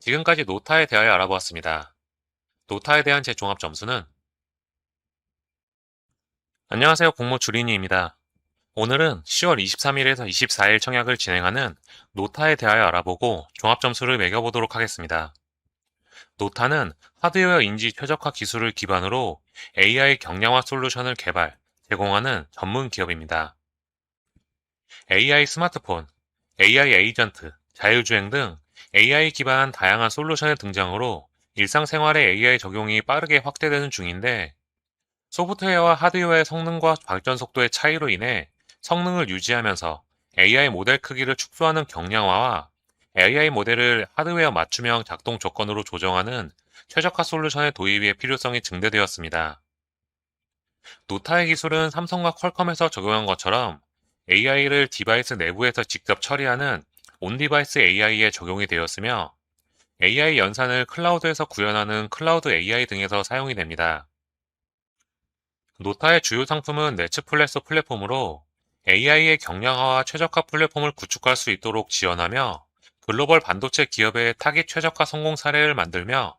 지금까지 노타에 대하여 알아보았습니다. 노타에 대한 제 종합 점수는 안녕하세요 공모 주린이입니다. 오늘은 10월 23일에서 24일 청약을 진행하는 노타에 대하여 알아보고 종합 점수를 매겨보도록 하겠습니다. 노타는 하드웨어 인지 최적화 기술을 기반으로 AI 경량화 솔루션을 개발, 제공하는 전문 기업입니다. AI 스마트폰, AI 에이전트, 자율주행 등 AI 기반 다양한 솔루션의 등장으로 일상생활의 AI 적용이 빠르게 확대되는 중인데 소프트웨어와 하드웨어의 성능과 발전 속도의 차이로 인해 성능을 유지하면서 AI 모델 크기를 축소하는 경량화와 AI 모델을 하드웨어 맞춤형 작동 조건으로 조정하는 최적화 솔루션의 도입의 필요성이 증대되었습니다. 노타의 기술은 삼성과 퀄컴에서 적용한 것처럼 AI를 디바이스 내부에서 직접 처리하는 온디바이스 AI에 적용이 되었으며 AI 연산을 클라우드에서 구현하는 클라우드 AI 등에서 사용이 됩니다. 노타의 주요 상품은 네츠플래스 플랫폼으로 AI의 경량화와 최적화 플랫폼을 구축할 수 있도록 지원하며 글로벌 반도체 기업의 타깃 최적화 성공 사례를 만들며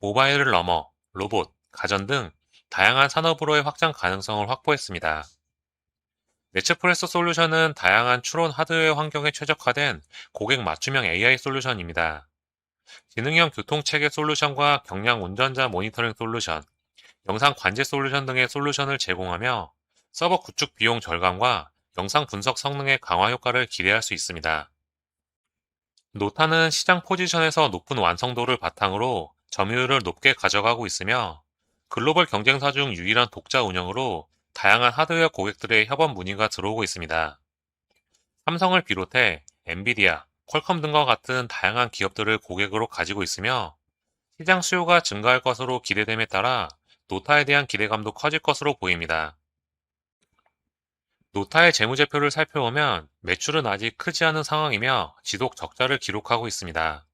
모바일을 넘어 로봇, 가전 등 다양한 산업으로의 확장 가능성을 확보했습니다. 네츠프레스 솔루션은 다양한 추론 하드웨어 환경에 최적화된 고객 맞춤형 AI 솔루션입니다. 지능형 교통체계 솔루션과 경량 운전자 모니터링 솔루션, 영상 관제 솔루션 등의 솔루션을 제공하며 서버 구축 비용 절감과 영상 분석 성능의 강화 효과를 기대할 수 있습니다. 노타는 시장 포지션에서 높은 완성도를 바탕으로 점유율을 높게 가져가고 있으며 글로벌 경쟁사 중 유일한 독자 운영으로 다양한 하드웨어 고객들의 협업 문의가 들어오고 있습니다. 삼성을 비롯해 엔비디아, 퀄컴 등과 같은 다양한 기업들을 고객으로 가지고 있으며 시장 수요가 증가할 것으로 기대됨에 따라 노타에 대한 기대감도 커질 것으로 보입니다. 노타의 재무제표를 살펴보면 매출은 아직 크지 않은 상황이며 지속 적자를 기록하고 있습니다.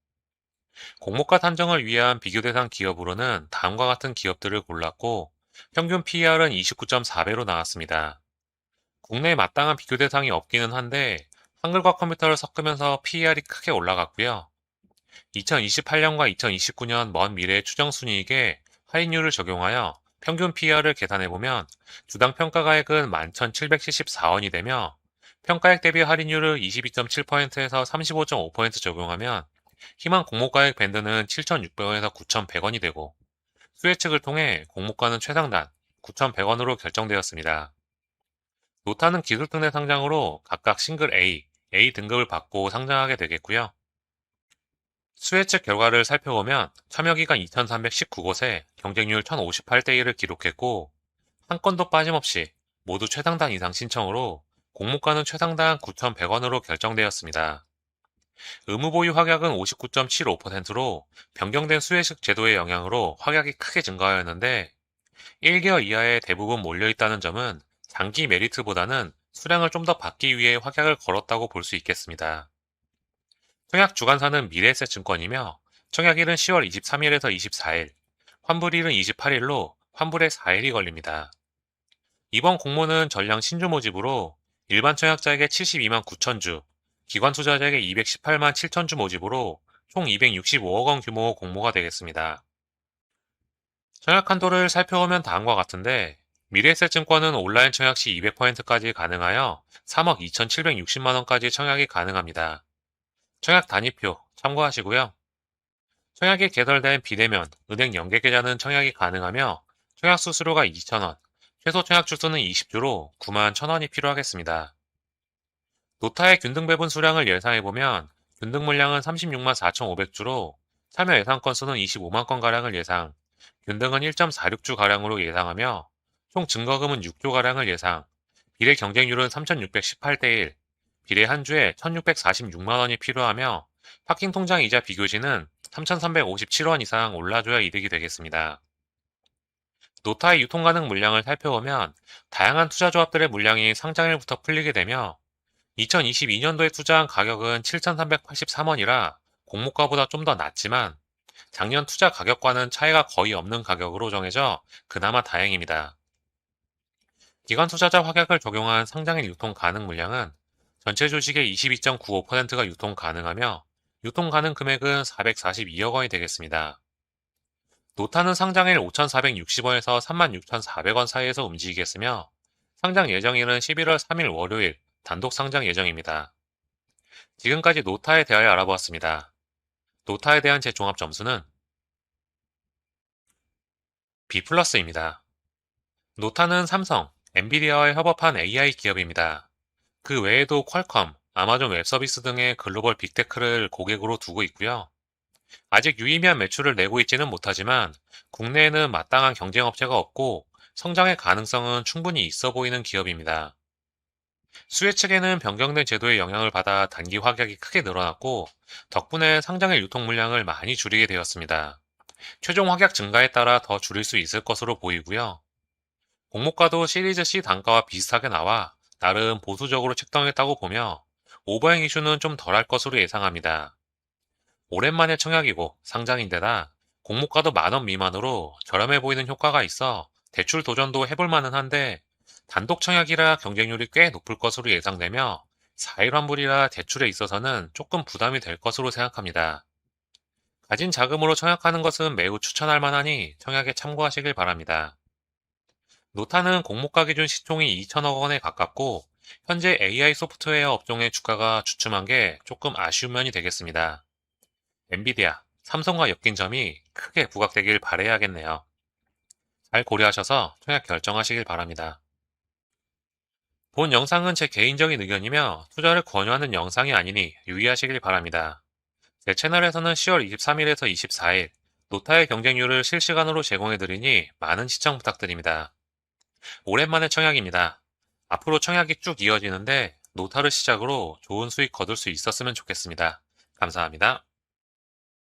공모가 산정을 위한 비교 대상 기업으로는 다음과 같은 기업들을 골랐고 평균 PER은 29.4배로 나왔습니다. 국내에 마땅한 비교 대상이 없기는 한데 한글과 컴퓨터를 섞으면서 PER이 크게 올라갔고요. 2028년과 2029년 먼 미래의 추정 순이익에 할인율을 적용하여 평균 PER을 계산해보면 주당 평가가액은 11,774원이 되며 평가액 대비 할인율을 22.7%에서 35.5% 적용하면 희망 공모가액 밴드는 7,600원에서 9,100원이 되고 수혜측을 통해 공모가는 최상단 9,100원으로 결정되었습니다. 노타는 기술 등내 상장으로 각각 싱글 A, A 등급을 받고 상장하게 되겠고요. 수혜측 결과를 살펴보면 참여기간 2319곳에 경쟁률 1058대 1을 기록했고 한 건도 빠짐없이 모두 최상단 이상 신청으로 공모가는 최상단 9,100원으로 결정되었습니다. 의무 보유 확약은 59.75%로 변경된 수혜식 제도의 영향으로 확약이 크게 증가하였는데 1개월 이하에 대부분 몰려있다는 점은 장기 메리트보다는 수량을 좀 더 받기 위해 확약을 걸었다고 볼 수 있겠습니다. 청약 주관사는 미래에셋 증권이며 청약일은 10월 23일에서 24일, 환불일은 28일로 환불에 4일이 걸립니다. 이번 공모는 전량 신주 모집으로 일반 청약자에게 72만 9천 주, 기관 투자자에게 218만 7천 주 모집으로 총 265억 원 규모 공모가 되겠습니다. 청약 한도를 살펴보면 다음과 같은데 미래에셋증권은 온라인 청약 시 200%까지 가능하여 3억 2,760만 원까지 청약이 가능합니다. 청약 단위표 참고하시고요. 청약이 개설된 비대면 은행 연계 계좌는 청약이 가능하며 청약 수수료가 2,000원, 최소 청약 주수는 20주로 9만 1,000원이 필요하겠습니다. 노타의 균등 배분 수량을 예상해보면 균등 물량은 36만 4,500주로 참여 예상 건수는 25만 건가량을 예상, 균등은 1.46주 가량으로 예상하며 총 증거금은 6조 가량을 예상, 비례 경쟁률은 3,618대 1, 비례 한 주에 1,646만 원이 필요하며 파킹 통장 이자 비교시는 3,357원 이상 올라줘야 이득이 되겠습니다. 노타의 유통 가능 물량을 살펴보면 다양한 투자 조합들의 물량이 상장일부터 풀리게 되며 2022년도에 투자한 가격은 7,383원이라 공모가보다 좀 더 낮지만 작년 투자 가격과는 차이가 거의 없는 가격으로 정해져 그나마 다행입니다. 기관 투자자 확약을 적용한 상장일 유통 가능 물량은 전체 주식의 22.95%가 유통 가능하며 유통 가능 금액은 442억 원이 되겠습니다. 노타는 상장일 5,460원에서 36,400원 사이에서 움직이겠으며 상장 예정일은 11월 3일 월요일 단독 상장 예정입니다. 지금까지 노타에 대하여 알아보았습니다. 노타에 대한 제 종합 점수는 B 플러스입니다. 노타는 삼성, 엔비디아와 협업한 AI 기업입니다. 그 외에도 퀄컴, 아마존 웹서비스 등의 글로벌 빅테크를 고객으로 두고 있고요. 아직 유의미한 매출을 내고 있지는 못하지만 국내에는 마땅한 경쟁업체가 없고 성장의 가능성은 충분히 있어 보이는 기업입니다. 수혜 측에는 변경된 제도의 영향을 받아 단기 확약이 크게 늘어났고 덕분에 상장의 유통 물량을 많이 줄이게 되었습니다. 최종 확약 증가에 따라 더 줄일 수 있을 것으로 보이고요. 공모가도 시리즈 C 단가와 비슷하게 나와 나름 보수적으로 책정했다고 보며 오버행 이슈는 좀 덜할 것으로 예상합니다. 오랜만에 청약이고 상장인데다 공모가도 만원 미만으로 저렴해 보이는 효과가 있어 대출 도전도 해볼 만은 한데 단독 청약이라 경쟁률이 꽤 높을 것으로 예상되며 4일 환불이라 대출에 있어서는 조금 부담이 될 것으로 생각합니다. 가진 자금으로 청약하는 것은 매우 추천할 만하니 청약에 참고하시길 바랍니다. 노타는 공모가 기준 시총이 2천억 원에 가깝고 현재 AI 소프트웨어 업종의 주가가 주춤한 게 조금 아쉬운 면이 되겠습니다. 엔비디아, 삼성과 엮인 점이 크게 부각되길 바래야겠네요. 잘 고려하셔서 청약 결정하시길 바랍니다. 본 영상은 제 개인적인 의견이며 투자를 권유하는 영상이 아니니 유의하시길 바랍니다. 제 채널에서는 10월 23일에서 24일 노타의 경쟁률을 실시간으로 제공해드리니 많은 시청 부탁드립니다. 오랜만에 청약입니다. 앞으로 청약이 쭉 이어지는데 노타를 시작으로 좋은 수익 거둘 수 있었으면 좋겠습니다. 감사합니다.